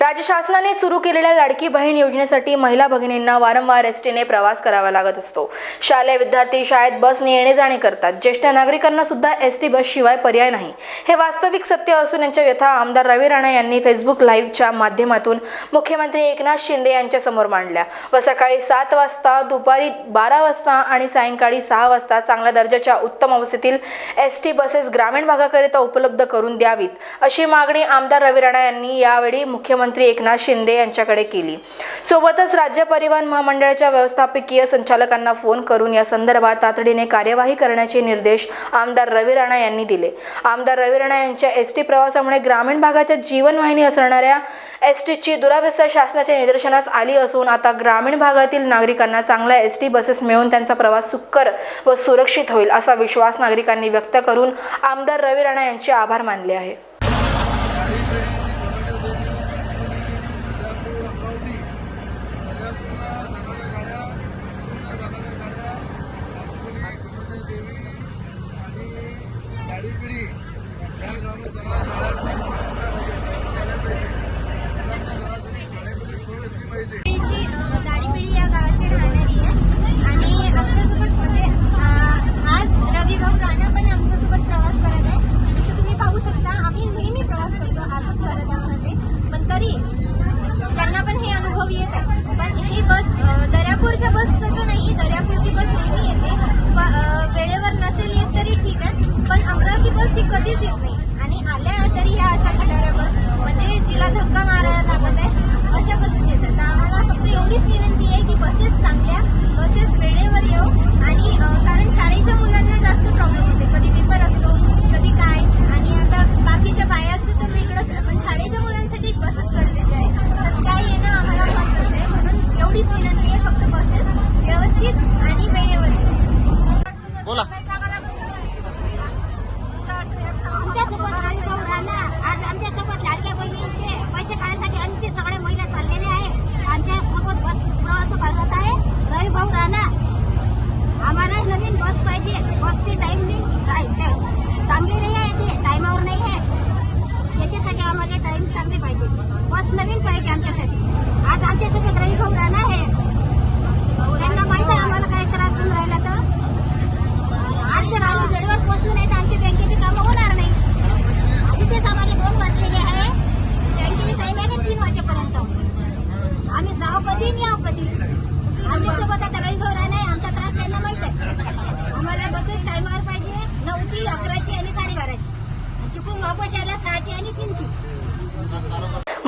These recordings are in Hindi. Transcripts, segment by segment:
राज्य शासनाने सुरू केलेल्या लाडकी बहीण योजनेसाठी महिला भगिनींना वारंवार एस टीने प्रवास करावा लागत असतो. शालेय विद्यार्थी शाळेत बसने येणे जाणे करतात. ज्येष्ठ नागरिकांना सुद्धा एस टी बस शिवाय पर्याय नाही. हे वास्तविक सत्य असून यांच्या व्यथा आमदार रवी राणा यांनी फेसबुक लाईव्हच्या माध्यमातून मुख्यमंत्री एकनाथ शिंदे यांच्या समोर मांडल्या. व सकाळी सात वाजता दुपारी बारा वाजता आणि सायंकाळी सहा वाजता चांगल्या दर्जाच्या उत्तम अवस्थेतील एस टी बसेस ग्रामीण भागाकरिता उपलब्ध करून द्यावीत अशी मागणी आमदार रवी राणा यांनी यावेळी मुख्यमंत्री एकनाथ शिंदे यांच्याकडे केली. सोबतच राज्य परिवहन महामंडळाच्या व्यवस्थापकीय संचालकांना फोन करून या संदर्भात तातडीने कार्यवाही करण्याचे निर्देश आमदार रवी राणा यांनी दिले. आमदार रवी राणा यांच्या एस टी प्रवासामुळे ग्रामीण भागाच्या जीवनवाहिनी असणाऱ्या एस टीची दुरावस्था शासनाच्या निदर्शनास आली असून आता ग्रामीण भागातील नागरिकांना चांगल्या एस टी बसेस मिळून त्यांचा प्रवास सुकर व सुरक्षित होईल असा विश्वास नागरिकांनी व्यक्त करून आमदार रवी राणा यांचे आभार मानले आहे. तरी त्यांना पण हे अनुभव येत आहे. पण ही बस दर्यापूरच्या बसचं तर नाही दर्यापूरची बस नेहमी येते. वेळेवर नसेल येत तरी ठीक आहे. पण अमरावती बस ही कधीच येत नाही. आणि आल्या तरी ह्या अशा खटाऱ्या बस. म्हणजे जिला धक्का मारायला लागत आहे.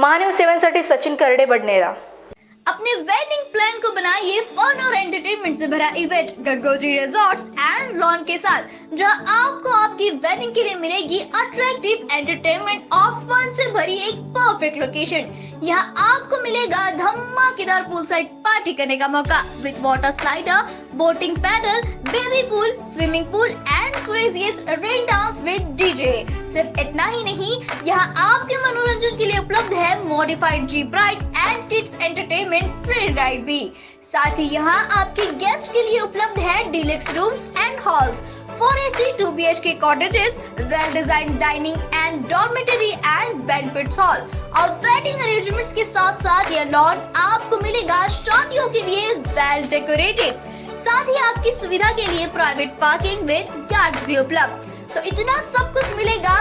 महान्यूज सेवनसाठी सचिन करडे बडनेरा। अपने वेडिंग प्लान को बनाइए फन और एंटरटेनमेंट से भरा event Gangotri resorts and lawn के साथ, जहाँ आपको आपकी वेडिंग के लिए मिलेगी अट्रैक्टिव एंटरटेनमेंट और फन से भरी एक परफेक्ट लोकेशन यहाँ आपको मिलेगा धमाकेदार पूल साइड पार्टी करने का मौका with water slider boating paddle baby pool swimming pool and craziest rain dance with DJ सिर्फ़ इतना ही नहीं, यहाँ आपके मनोरंजन के लिए उपलब्ध है modified jeep ride and kids entertainment free ride भी। साथ ही यहाँ आपके गेस्ट के लिए उपलब्ध है deluxe rooms and halls two B H K cottages well design dining and dormitory and banquets hall और वेडिंग अरेंजमेंट्स के साथ साथ यह लॉन आपको मिलेगा शादियों के लिए वेल डेकोरेटेड साथ ही आपकी सुविधा के लिए प्राइवेट पार्किंग विद गार्ड्स भी उपलब्ध। तो इतना सब कुछ मिलेगा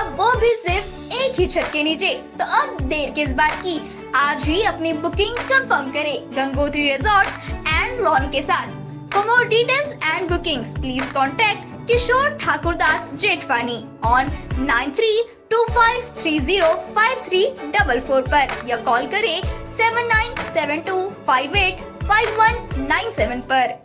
की छत के नीचे। तो अब देर किस बात की? आज ही अपनी बुकिंग कंफर्म करें गंगोत्री रिजॉर्ट्स एंड लॉन के साथ। For more details and bookings please contact Kishore Thakur Das, Jethwani on nine three two five three zero five three double four पर या कॉल करें seven nine seven two five eight five one nine seven पर।